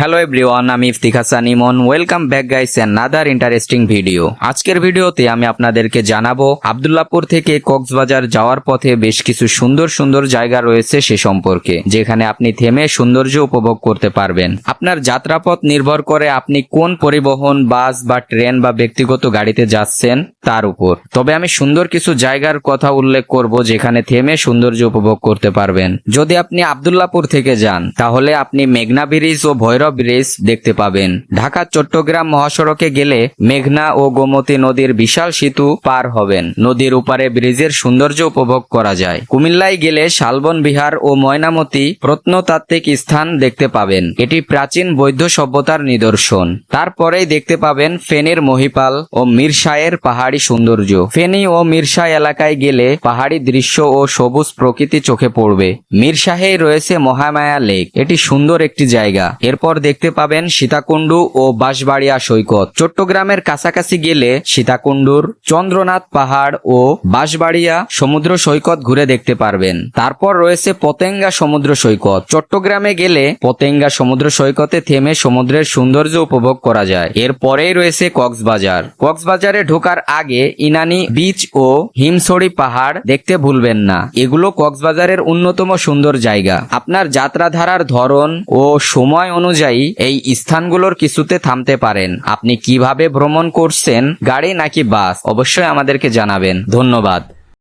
Hello everyone আমি Iftik Hasan Emon welcome back guys another interesting video আজকের ভিডিওতে আমি আপনাদেরকে জানাব, আবদুল্লাপুর থেকে কক্সবাজার যাওয়ার পথে বেশ কিছু সুন্দর সুন্দর জায়গা রয়েছে সে সম্পর্কে, যেখানে আপনি থেমে সৌন্দর্য উপভোগ করতে পারবেন। আপনার যাত্রাপথ নির্ভর করে আপনি কোন পরিবহন, বাস বা ট্রেন বা ব্যক্তিগত গাড়িতে যাচ্ছেন তার উপর। তবে আমি সুন্দর কিছু জায়গার কথা উল্লেখ করব, যেখানে থেমে সৌন্দর্য উপভোগ করতে পারবেন। যদি আপনি আবদুল্লাপুর থেকে যান, তাহলে আপনি মেঘনা ব্রিজ ও ভৈরব ব্রিজ দেখতে পাবেন। ঢাকা, চট্টগ্রাম মহাসড়কে গেলে মেঘনা ও গোমতী নদীর বিশাল সেতু পার হবেন। নদীর উপারে ব্রিজের সৌন্দর্য উপভোগ করা যায়। কুমিল্লায় গেলে শালবন বিহার ও ময়নামতি প্রত্নতাত্ত্বিক স্থান দেখতে পাবেন। এটি প্রাচীন বৌদ্ধ সভ্যতার নিদর্শন। তারপরেই দেখতে পাবেন ফেনীর মহিপাল ও মিরসায়ের পাহাড়ি সৌন্দর্য। ফেনী ও মিরসা এলাকায় গেলে পাহাড়ি দৃশ্য ও সবুজ প্রকৃতি চোখে পড়বে। মিরসাহেই রয়েছে মহামায়া লেক। এটি সুন্দর একটি জায়গা। এরপর দেখতে পাবেন সীতাকুণ্ড ও বাঁশবাড়িয়া সৈকত। চট্টগ্রামের কাছাকাছি গেলে সীতাকুণ্ডুর চন্দ্রনাথ পাহাড় ও বাঁশবাড়িয়া সমুদ্র সৈকত ঘুরে দেখতে পারবেন। তারপর রয়েছে পতেঙ্গা সমুদ্র সৈকত। চট্টগ্রামে গেলে পতেঙ্গা সমুদ্র সৈকতে থেমে সমুদ্রের সৌন্দর্য উপভোগ করা যায়। এরপরেই রয়েছে কক্সবাজার। কক্সবাজারে ঢোকার আগে ইনানি বিচ ও হিমছড়ি পাহাড় দেখতে ভুলবেন না। এগুলো কক্সবাজারের অন্যতম সুন্দর জায়গা। আপনার যাত্রাধারার ধরন ও সময় অনুযায়ী এই স্থানগুলোর কিছুতে থামতে পারেন। আপনি কীভাবে ভ্রমণ করছেন, গাড়ি নাকি বাস? অবশ্যই আমাদেরকে জানাবেন। ধন্যবাদ।